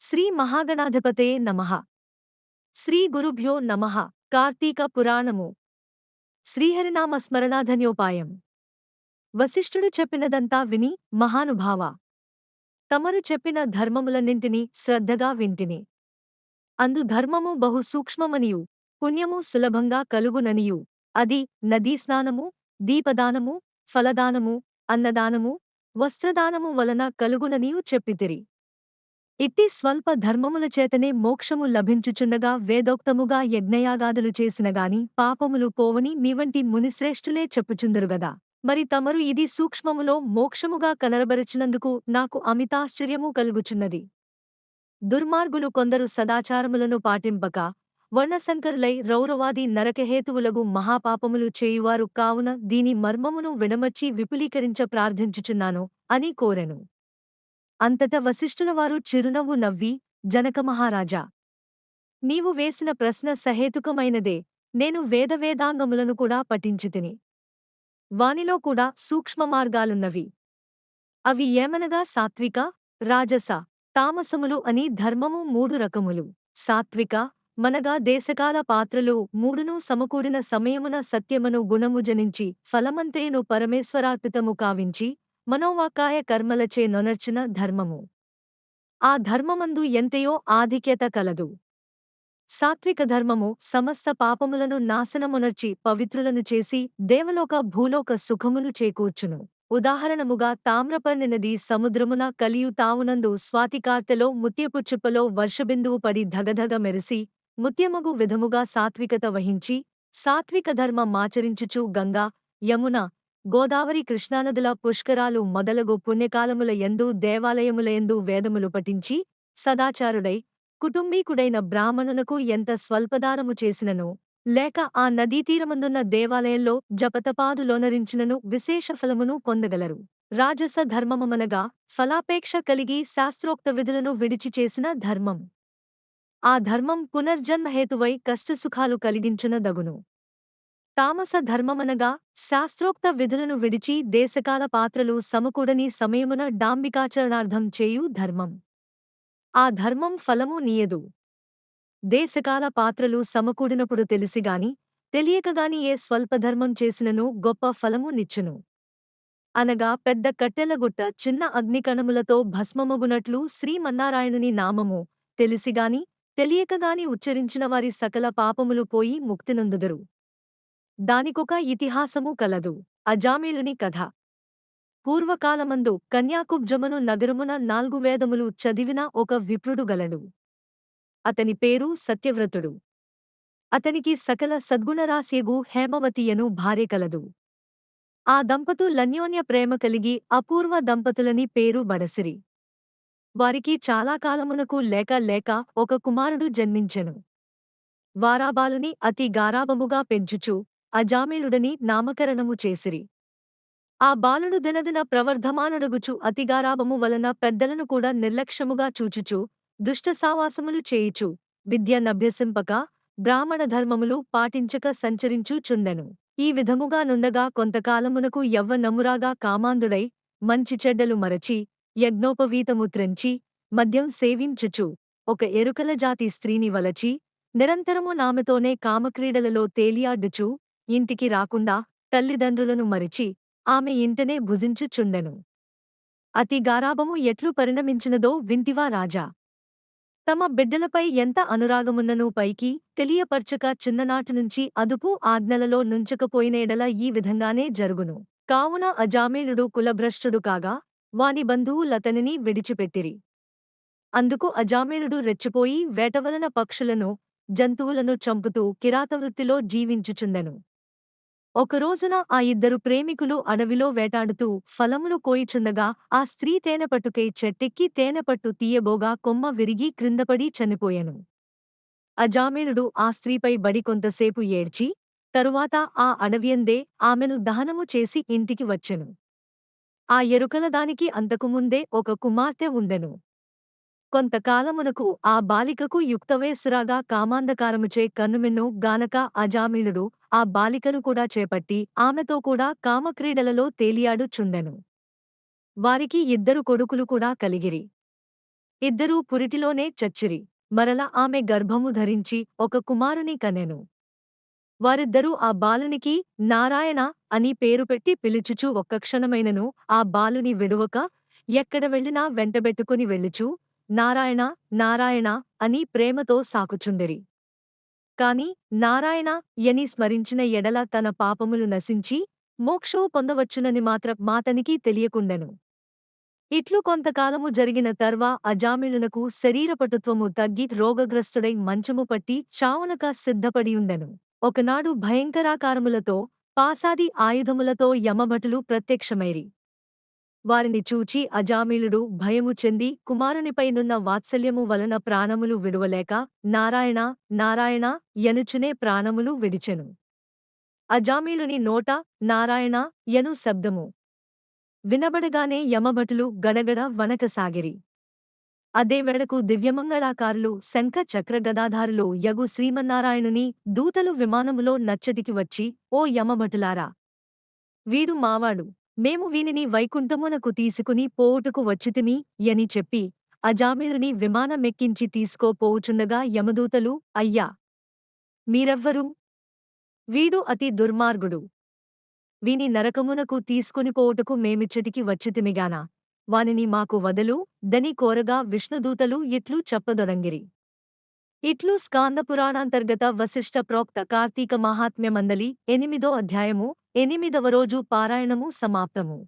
శ్రీ మహాగణాధిపతే నమ. శ్రీ గురుభ్యో నమః. కార్తీక పురాణము. శ్రీహరినామ స్మరణాధన్యోపాయం. వశిష్ఠుడు చెప్పినదంతా విని మహానుభావ. తమరు చెప్పిన ధర్మములన్నింటినీ శ్రద్ధగా వింటిని. అందు ధర్మము బహు సూక్ష్మమనియు పుణ్యము సులభంగా కలుగుననియు. అది నదీ స్నానము దీపదానము ఫలదానము అన్నదానము వస్త్రదానము వలన కలుగుననియు చెప్పితిరి. ఇట్టి స్వల్ప ధర్మముల చేతనే మోక్షము లభించుచుండగా వేదోక్తముగా యజ్ఞయాగాదులు చేసినగాని పాపములు పోవని మీవంటి మునిశ్రేష్ఠులే చెప్పుచుందరుగదా మరి తమరు ఇది సూక్ష్మములో మోక్షముగా కలరబరిచినందుకు నాకు అమితాశ్చర్యము కలుగుచున్నది. దుర్మార్గులు కొందరు సదాచారములను పాటింపక వర్ణశంకరులై రౌరవాది నరకహేతువులగు మహాపాపములు చేయువారు కావున దీని మర్మమును విడమర్చి విపులీకరించ ప్రార్థించుచున్నాను అని కోరెను. అంతట వశిష్ఠులవారు చిరునవ్వు నవ్వి జనకమహారాజా నీవు వేసిన ప్రశ్న సహేతుకమైనదే. నేను వేదవేదాంగములను కూడా పఠించితిని. వానిలో కూడా సూక్ష్మ మార్గాలున్నవి. అవి ఏమనగా సాత్విక రాజస తామసములు అని ధర్మము మూడు రకములు. సాత్విక మనగా దేశకాల పాత్రలు మూడును సమకూడిన సమయమున సత్యమును గుణము జనించి ఫలమంతేను పరమేశ్వరార్పితము కావించి మనోవాకాయ కర్మలచే నొనర్చిన ధర్మము. ఆ ధర్మమందు ఎంతయో ఆధిక్యత కలదు. సాత్విక ధర్మము సమస్త పాపములను నాశనమునర్చి పవిత్రులను చేసి దేవలోక భూలోక సుఖములు చేకూర్చును. ఉదాహరణముగా తామ్రపర్ణినది సముద్రమున కలియు తావునందు స్వాతికార్తెలో ముత్యపు చుప్పలో వర్షబిందువు పడి ధగధగ మెరిసి ముత్యమగు విధముగా సాత్వికత వహించి సాత్విక ధర్మమాచరించుచు గంగా యమున గోదావరి కృష్ణానదుల పుష్కరాలు మొదలగు పుణ్యకాలముల ఎందు దేవాలయములయందు వేదములు పఠించి సదాచారుడై కుటుంబీకుడైన బ్రాహ్మణునకు ఎంత స్వల్పదానము చేసినను లేక ఆ నదీతీరమందున్న దేవాలయంలో జపతపాదులోనరించినను విశేష ఫలమును పొందగలరు. రాజస ధర్మమనగా ఫలాపేక్ష కలిగి శాస్త్రోక్త విధులను విడిచి చేసిన ధర్మం. ఆ ధర్మం పునర్జన్మహేతువై కష్టసుఖాలు కలిగించునదగును. తామస ధర్మమనగా శాస్త్రోక్త విధులను విడిచి దేశకాల పాత్రలు సమకూడని సమయమున డాంబికాచరణార్థం చేయు ధర్మం. ఆ ధర్మం ఫలము నీయదు. దేశకాల పాత్రలు సమకూడినప్పుడు తెలిసిగాని తెలియకగాని ఏ స్వల్పధర్మం చేసినను గొప్ప ఫలము నిచ్చును. అనగా పెద్ద కట్టెలగుట్ట చిన్న అగ్నికణములతో భస్మమగునట్లు శ్రీమన్నారాయణుని నామము తెలిసిగాని తెలియకగాని ఉచ్చరించిన వారి సకల పాపములు పోయి ముక్తినొందుదరు దానికొక ఇతిహాసము కలదు. అజామీలుని కథ. పూర్వకాలమందు కన్యాకుబ్జమును నగరమున నాలుగు వేదములు చదివిన ఒక విప్రుడు గలడు. అతని పేరు సత్యవ్రతుడు. అతనికి సకల సద్గుణరాశ్యగు హేమవతియను భార్య కలదు. ఆ దంపతులన్యోన్య ప్రేమ కలిగి అపూర్వ దంపతులని పేరు బడసిరి. వారికి చాలా కాలమునకు లేక లేక ఒక కుమారుడు జన్మించెను. వారాబాలుని అతి గారాబముగా పెంచుచు అజామేలుడని నామకరణము చేసిరి. ఆ బాలుడు దినదిన ప్రవర్ధమానడుగుచు అతిగారాబము వలన పెద్దలను కూడా నిర్లక్ష్యముగా చూచుచు దుష్ట సావాసములు చేయుచు విద్య నభ్యసింపక బ్రాహ్మణ ధర్మములు పాటించక సంచరించు చుండెను. ఈ విధముగా నుండగా కొంతకాలమునకు యవ్వనమురాగా కామాంధుడై మంచి చెడ్డలు మరచి యజ్ఞోపవీతము త్రెంచి మద్యం సేవించుచు ఒక ఎరుకల జాతి స్త్రీని వలచి నిరంతరము నామెతోనే కామక్రీడలలో తేలియాడుచు ఇంటికి రాకుండా తల్లిదండ్రులను మరిచి ఆమె ఇంటనే భుజించుచుండెను. అతి గారాబము ఎట్లు పరిణమించినదో వింటివా రాజా. తమ బిడ్డలపై ఎంత అనురాగమున్ననూ పైకి తెలియపర్చక చిన్ననాటినుంచి అదుపు ఆజ్ఞలలో నుంచకపోయినేడల ఈ విధంగానే జరుగును. కావున అజామీలుడు కులభ్రష్టుడు కాగా వాని బంధువులతనిని విడిచిపెట్టిరి. అందుకు అజామీలుడు రెచ్చిపోయి వేటవలన పక్షులను జంతువులను చంపుతూ కిరాతవృత్తిలో జీవించుచుండెను. ఒకరోజున ఆ ఇద్దరు ప్రేమికులు అడవిలో వేటాడుతూ ఫలములు కోయిచుండగా ఆ స్త్రీ తేనెపట్టుకై చెట్టెక్కి తేనెపట్టు తీయబోగా కొమ్మ విరిగి క్రిందపడి చనిపోయెను. అజామేనుడు ఆ స్త్రీపై బడి కొంతసేపు ఏడ్చి తరువాత ఆ అడవియందే ఆమెను దహనము చేసి ఇంటికి వచ్చెను. ఆ ఎరుకలదానికి అంతకుముందే ఒక కుమార్తె ఉండెను. కొంతకాలమునకు ఆ బాలికకు యుక్తవయస్సురాగా కామాంధకారముచే కన్నుమెన్ను గానక అజామీనుడు ఆ బాలికను కూడా చేపట్టి ఆమెతో కూడా కామక్రీడలలో తేలియాడు చుండెను వారికి ఇద్దరు కొడుకులు కూడా కలిగిరి. ఇద్దరూ పురిటిలోనే చచ్చిరి. మరల ఆమె గర్భము ధరించి ఒక కుమారుని కనెను. వారిద్దరూ ఆ బాలునికి నారాయణ అని పేరు పెట్టి పిలుచుచు ఒక్క క్షణమైనను ఆ బాలుని విడువక ఎక్కడ వెళ్ళినా వెంటబెట్టుకుని వెళ్ళుచు నారాయణ నారాయణ అని ప్రేమతో సాకుచుండిరి. కాని నారాయణ ఎని స్మరించిన ఎడల తన పాపములు నశించి మోక్షము పొందవచ్చునని మాత్ర మాతనికి తెలియకుండెను. ఇట్లు కొంతకాలము జరిగిన తర్వా అజామిలునకు శరీరపటుత్వము తగ్గి రోగగ్రస్తుడై మంచము పట్టి చావునక సిద్ధపడియుండెను. ఒకనాడు భయంకరాకారములతో పాసాది ఆయుధములతో యమభటులు ప్రత్యక్షమైరి వారిని చూచి అజామిలుడు భయము చెంది కుమారునిపైనున్న వాత్సల్యము వలన ప్రాణములు విడువలేక నారాయణ నారాయణ ఎనుచునే ప్రాణములు విడిచెను. అజామీలుని నోట నారాయణ యను శబ్దము. వినబడగానే యమభటులు గడగడ వనకసాగిరి అదే వెడకు దివ్యమంగళాకారులు శంఖ చక్ర గదాధారులు యగు శ్రీమన్నారాయణుని దూతలు విమానములో నచ్చటికి వచ్చి ఓ యమభటులారా! వీడు మావాడు. మేము వీనిని వైకుంఠమునకు తీసుకుని పోవుటకు వచ్చితిమి యని చెప్పి అజామిరుని విమానమెక్కించి తీసుకోపోవుచుండగా యమదూతలు అయ్యా! మీరెవ్వరు? వీడు అతి దుర్మార్గుడు. వీని నరకమునకు తీసుకునిపోవుటకు మేమిచ్చటికి వచ్చితిమిగానా? వానిని మాకు వదలు దని కోరగా విష్ణుదూతలు ఇట్లు చెప్పదొడంగిరి. ఇట్లు స్కాందపురాణాంతర్గత వశిష్ఠ ప్రోక్త కార్తీక మహాత్మ్యమందలి ఎనిమిదో అధ్యాయము ఎనిమిదవ రోజు పారాయణము సమాప్తము.